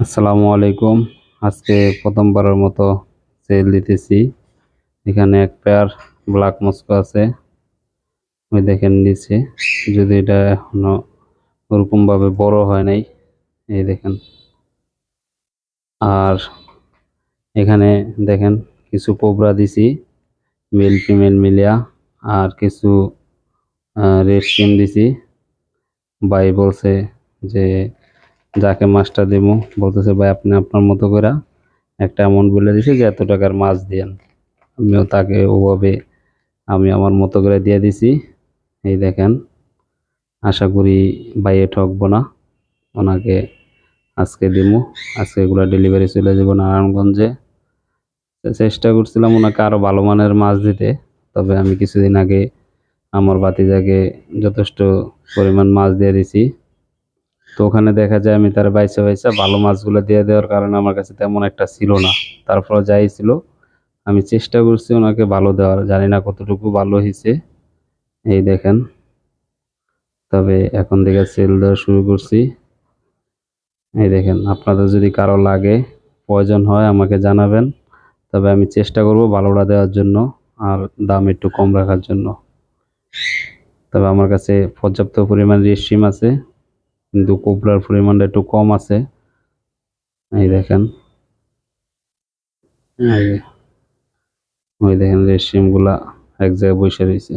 আসসালামু আলাইকুম। আজকে প্রথমবারের মতো সেল দিতেছি। এখানে এক পেয়ার ব্ল্যাক মস্কো আছে। ওই দেখেন নিচে। যদি এটা এখনও ওরকম ভাবে বড় হয় নাই, এই দেখেন। আর এখানে দেখেন কিছু কোবরা দিছি মেল ফিমেল মিলিয়া। আর কিছু রেড সিম দিছি। ভাই বলছে যে যাকে মাছটা দেবো বলতেছে, ভাই, আপনি আপনার মতো করে একটা অ্যামাউন্ট বলে দিছে যে, এত টাকার মাছ দিয়েন। আমিও তাকে ওভাবে, আমি আমার মতো করে দিয়ে দিছি। এই দেখেন, আশা করি বাইয়ে ঠকবো না। ওনাকে আজকে দিমু, আজকে এগুলো ডেলিভারি চলে যাব নারায়ণগঞ্জে। চেষ্টা করছিলাম ওনাকে আরও ভালো মানের মাছ দিতে, তবে আমি কিছুদিন আগে আমার বাতিজাকে যথেষ্ট পরিমাণ মাছ দিয়ে দিছি। তো ওখানে দেখা যায় আমি তার বাইসা বাইসা ভালো মাছগুলো দিয়ে দেওয়ার কারণে আমার কাছে তেমন একটা ছিল না। তারপর যাই ছিল। আমি চেষ্টা করছি ওনাকে ভালো দেওয়ার, জানি না কতটুকু ভালো হয়েছে। এই দেখেন। তবে এখন থেকে সেল দেওয়া শুরু করছি। এই দেখেন, আপনাদের যদি কারও লাগে, প্রয়োজন হয় আমাকে জানাবেন। তবে আমি চেষ্টা করব ভালোটা দেওয়ার জন্য আর দাম একটু কম রাখার জন্য। তবে আমার কাছে পর্যাপ্ত পরিমাণ রেশিম আছে। কিন্তু কোবরার পরিমাণটা একটু কম আছে। এই দেখেন। ওই দেখেন রেশিমগুলা এক জায়গায় বসে রয়েছে।